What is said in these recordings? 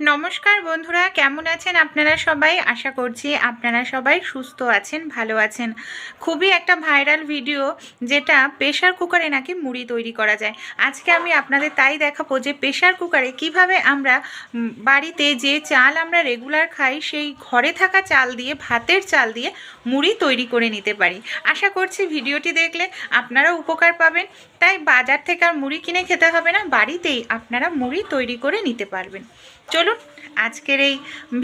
নমস্কার বন্ধুরা, কেমন আছেন আপনারা সবাই? আশা করছি আপনারা সবাই সুস্থ আছেন, ভালো আছেন। খুবই একটা ভাইরাল ভিডিও যেটা প্রেশার কুকারে নাকি মুড়ি তৈরি করা যায়। আজকে আমি আপনাদের তাই দেখাবো যে প্রেশার কুকারে কীভাবে আমরা বাড়িতে যে চাল আমরা রেগুলার খাই, সেই ঘরে থাকা চাল দিয়ে, ভাতের চাল দিয়ে মুড়ি তৈরি করে নিতে পারি। আশা করছি ভিডিওটি দেখলে আপনারা উপকার পাবেন। তাই বাজার থেকে আর মুড়ি কিনে খেতে হবে না, বাড়িতেই আপনারা মুড়ি তৈরি করে নিতে পারবেন। চলুন, আজকের এই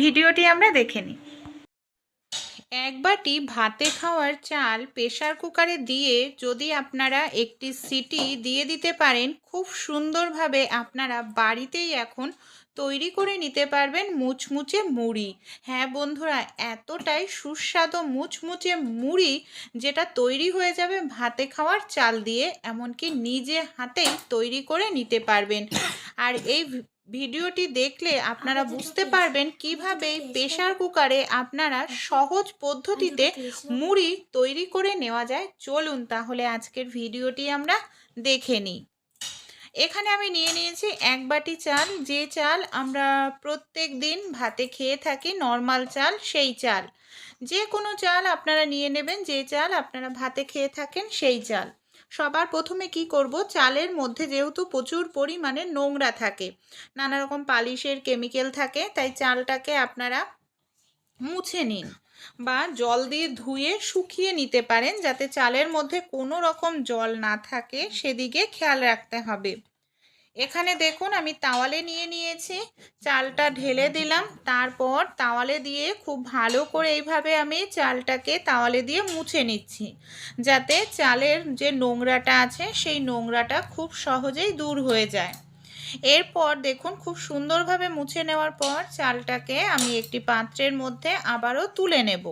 ভিডিওটি আমরা দেখে নিই। এক বাটি ভাতে খাওয়ার চাল প্রেশার কুকারে দিয়ে যদি আপনারা একটি সিটি দিয়ে দিতে পারেন, খুব সুন্দরভাবে আপনারা বাড়িতেই এখন তৈরি করে নিতে পারবেন মুচমুচে মুড়ি। হ্যাঁ বন্ধুরা, এতটাই সুস্বাদু মুচমুচে মুড়ি যেটা তৈরি হয়ে যাবে ভাতে খাওয়ার চাল দিয়ে, এমনকি নিজে হাতেই তৈরি করে নিতে পারবেন। আর এই ভিডিওটি দেখলে আপনারা বুঝতে পারবেন কীভাবে প্রেশার কুকারে আপনারা সহজ পদ্ধতিতে মুড়ি তৈরি করে নেওয়া যায়। চলুন তাহলে আজকের ভিডিওটি আমরা দেখে নিই। এখানে আমি নিয়ে নিয়েছি এক বাটি চাল। যে চাল আমরা প্রত্যেক দিন ভাতে খেয়ে থাকি নর্মাল চাল সেই চাল। যে কোনো চাল আপনারা নিয়ে নেবেন। যে চাল আপনারা ভাতে খেয়ে থাকেন সেই চাল। সবার প্রথমে কি করব? চালের মধ্যে যেহেতু প্রচুর পরিমাণে নোংরা থাকে, নানা রকম পালিশের কেমিক্যাল থাকে, তাই চালটাকে আপনারা মুছে নিন বা জল দিয়ে ধুয়ে শুকিয়ে নিতে পারেন, যাতে চালের মধ্যে কোনো রকম জল না থাকে, সেদিকে খেয়াল রাখতে হবে। এখানে দেখুন আমি তাওয়ালে নিয়ে নিয়েছি, চালটা ঢেলে দিলাম, তারপর তাওয়ালে দিয়ে খুব ভালো করে এইভাবে আমি চালটাকে তাওয়ালে দিয়ে মুছে নিচ্ছি, যাতে চালের যে নোংরাটা আছে সেই নোংরাটা খুব সহজেই দূর হয়ে যায়। এরপর দেখুন খুব সুন্দরভাবে মুছে নেওয়ার পর চালটাকে আমি একটি পাত্রের মধ্যে আবারও তুলে নেব।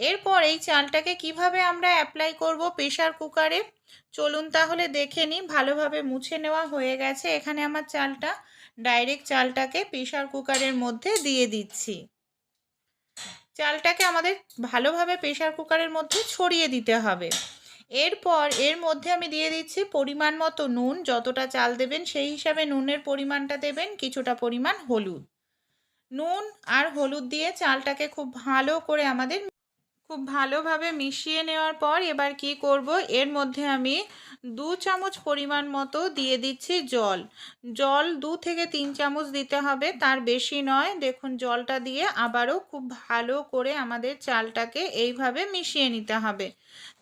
এরপর এই চালটাকে কীভাবে আমরা অ্যাপ্লাই করব প্রেশার কুকারে চলুন তাহলে দেখে নিই, ভালোভাবে মুছে নেওয়া হয়ে গেছে। এখানে আমার চালটা ডাইরেক্ট চালটাকে প্রেশার কুকারের মধ্যে দিয়ে দিচ্ছি। চালটাকে আমাদের ভালোভাবে প্রেশার কুকারের মধ্যে ছড়িয়ে দিতে হবে। এরপর এর মধ্যে আমি দিয়ে দিচ্ছি পরিমাণ মতো নুন, যতটা চাল দেবেন সেই হিসাবে নুনের পরিমাণটা দেবেন, কিছুটা পরিমাণ হলুদ। নুন আর হলুদ দিয়ে চালটাকে খুব ভালো করে আমাদের খুব ভালোভাবে মিশিয়ে নেওয়ার পর এবার কি করব? এর মধ্যে আমি দু চামচ পরিমাণ মতো দিয়ে দিচ্ছি জল। জল দু থেকে তিন চামচ দিতে হবে, তার বেশি নয়। দেখুন, জলটা দিয়ে আবারও খুব ভালো করে আমাদের চালটাকে এইভাবে মিশিয়ে নিতে হবে।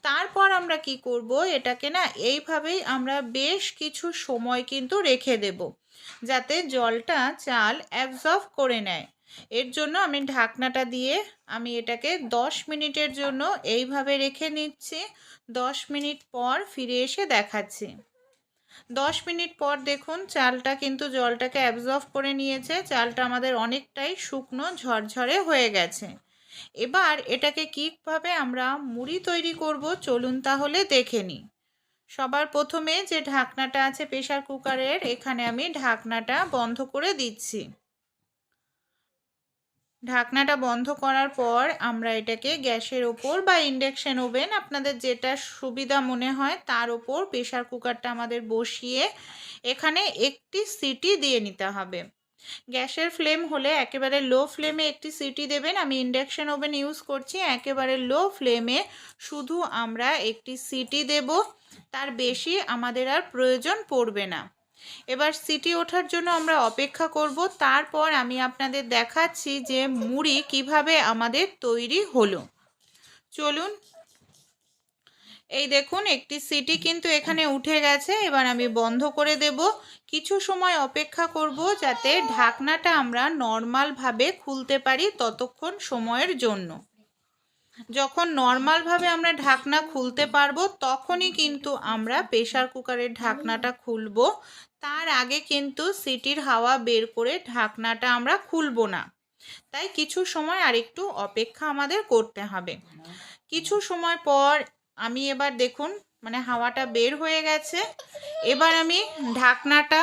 তারপর আমরা কি করব? এটাকে না এইভাবেই আমরা বেশ কিছু সময় কিন্তু রেখে দেব, যাতে জলটা চাল অ্যাবজর্ব করে নেয়। এর জন্য আমি ঢাকনাটা দিয়ে আমি এটাকে দশ মিনিটের জন্য এইভাবে রেখে নিচ্ছি। দশ মিনিট পর ফিরে এসে দেখাচ্ছি। দশ মিনিট পর দেখুন চালটা কিন্তু জলটাকে অ্যাবজর্ব করে নিয়েছে। চালটা আমাদের অনেকটাই শুকনো, ঝরঝরে হয়ে গেছে। এবার এটাকে কীভাবে আমরা মুড়ি তৈরি করব চলুন তাহলে দেখে নিই। সবার প্রথমে যে ঢাকনাটা আছে প্রেশার কুকারের, এখানে আমি ঢাকনাটা বন্ধ করে দিচ্ছি। ঢাকনাটা বন্ধ করার পর আমরা এটাকে গ্যাসের ওপর বা ইন্ডাকশান ওভেন আপনাদের যেটা সুবিধা মনে হয় তার ওপর প্রেশার কুকারটা আমাদের বসিয়ে এখানে একটি সিটি দিয়ে নিতে হবে। গ্যাসের ফ্লেম হলে একেবারে লো ফ্লেমে একটি সিটি দেবেন। আমি ইন্ডাকশান ওভেন ইউজ করছি, একেবারে লো ফ্লেমে শুধু আমরা একটি সিটি দেব। তার বেশি আমাদের আর প্রয়োজন পড়বে না। এবার সিটি ওঠার জন্য আমরা অপেক্ষা করব। তারপর আমি আপনাদের দেখাচ্ছি যে মুড়ি কীভাবে আমাদের তৈরি হলো। চলুন। এই দেখুন, একটি সিটি কিন্তু এখানে উঠে গেছে। এবার আমি বন্ধ করে দেব। কিছু সময় অপেক্ষা করব যাতে ঢাকনাটা আমরা নর্মালভাবে খুলতে পারি ততক্ষণ সময়ের জন্য। যখন নর্মালভাবে আমরা ঢাকনা খুলতে পারব, তখনই কিন্তু আমরা প্রেশার কুকারের ঢাকনাটা খুলবো। তার আগে কিন্তু সিটির হাওয়া বের করে ঢাকনাটা আমরা খুলবো না। তাই কিছু সময় আর একটু অপেক্ষা আমাদের করতে হবে। কিছু সময় পর আমি এবার দেখুন মানে হাওয়াটা বের হয়ে গেছে। এবার আমি ঢাকনাটা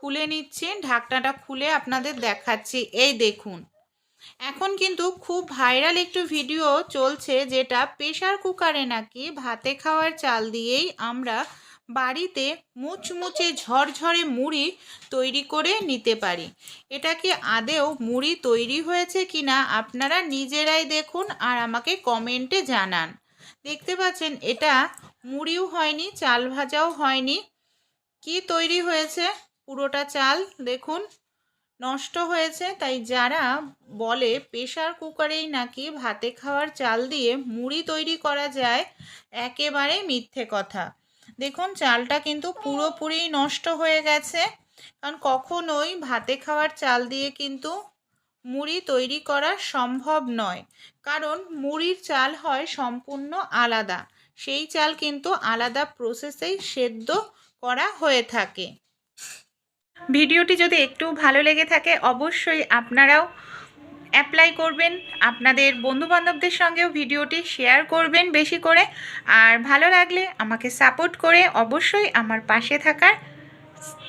খুলে নিচ্ছি। ঢাকনাটা খুলে আপনাদের দেখাচ্ছি। এই দেখুন এখন কিন্তু খুব ভাইরাল একটু ভিডিও চলছে যেটা প্রেশার কুকারে নাকি ভাতে খাওয়ার চাল দিয়েই আমরা বাড়িতে মুচমুচে ঝরঝরে মুড়ি তৈরি করে নিতে পারি। এটা কি আদেও মুড়ি তৈরি হয়েছে কিনা আপনারা নিজেরাই দেখুন আর আমাকে কমেন্টে জানান। দেখতে পাচ্ছেন, এটা মুড়িও হয়নি, চাল ভাজাও হয়নি। কি তৈরি হয়েছে? পুরোটা চাল দেখুন। নষ্ট হয়েছে, তাই যারা বলে প্রেশার কুকারেই নাকি ভাতে খাওয়ার চাল দিয়ে মুড়ি তৈরি করা যায়, একেবারে মিথ্যে কথা। দেখুন, চালটা কিন্তু পুরোপুরি নষ্ট হয়ে গেছে, কারণ কখনোই ভাতে খাওয়ার চাল দিয়ে কিন্তু মুড়ি তৈরি করা সম্ভব নয়। কারণ মুড়ির চাল হয় সম্পূর্ণ আলাদা, সেই চাল কিন্তু আলাদা প্রসেসেই সেদ্ধ করা হয়ে থাকে। ভিডিওটি যদি একটু ভালো লেগে থাকে, অবশ্যই আপনারাও অ্যাপ্লাই করবেন। আপনাদের বন্ধুবান্ধবদের সঙ্গেও ভিডিওটি শেয়ার করবেন বেশি করে। আর ভালো লাগলে আমাকে সাপোর্ট করে অবশ্যই আমার পাশে থাকার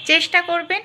চেষ্টা করবেন।